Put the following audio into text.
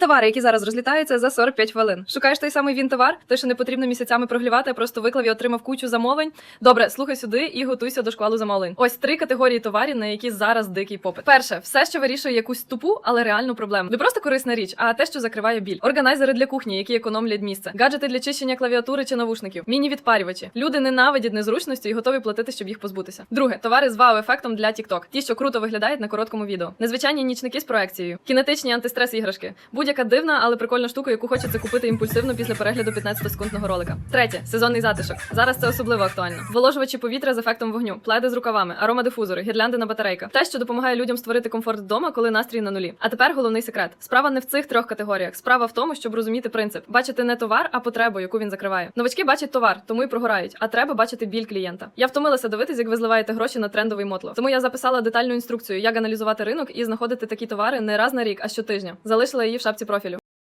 товари, які зараз розлітаються за 45 хвилин. Шукаєш той самий він товар, той, що не потрібно місяцями проглівати, а просто виклав і отримав кучу замовлень. Добре, слухай сюди і готуйся до шквалу замовлень. Ось три категорії товарів, на які зараз дикий попит. Перше, все, що вирішує якусь тупу, але реальну проблему. Не просто корисна річ, а те, що закриває біль. Органайзери для кухні, які економлять місце, гаджети для чищення клавіатури чи навушників, міні-відпарювачі. Люди ненавидять незручності і готові платити, щоб їх позбутися. Друге, товари з вау-ефектом для TikTok. Ті, що круто виглядають на короткому відео. Незвичайні нічники з проекцією, кінетичні антистрес іграшки. Будь-яка дивна, але прикольна штука, яку хочеться купити імпульсивно після перегляду 15-секундного ролика. Третє сезонний затишок. Зараз це особливо актуально. Воложувачі повітря з ефектом вогню, пледи з рукавами, аромадифузори, гірлянди на батарейках. Те, що допомагає людям створити комфорт вдома, коли настрій на нулі. А тепер головний секрет. Справа не в цих трьох категоріях. Справа в тому, щоб розуміти принцип. Бачити не товар, а потребу, яку він закриває. Новачки бачать товар, тому й прогорають. А треба бачити біль клієнта. Я втомилася дивитись, як ви зливаєте гроші на трендовий мотло. Тому я записала детальну інструкцію, як аналізувати ринок і знаходити такі товари не раз на рік, а щотижня. Залишила її в шапці профілю.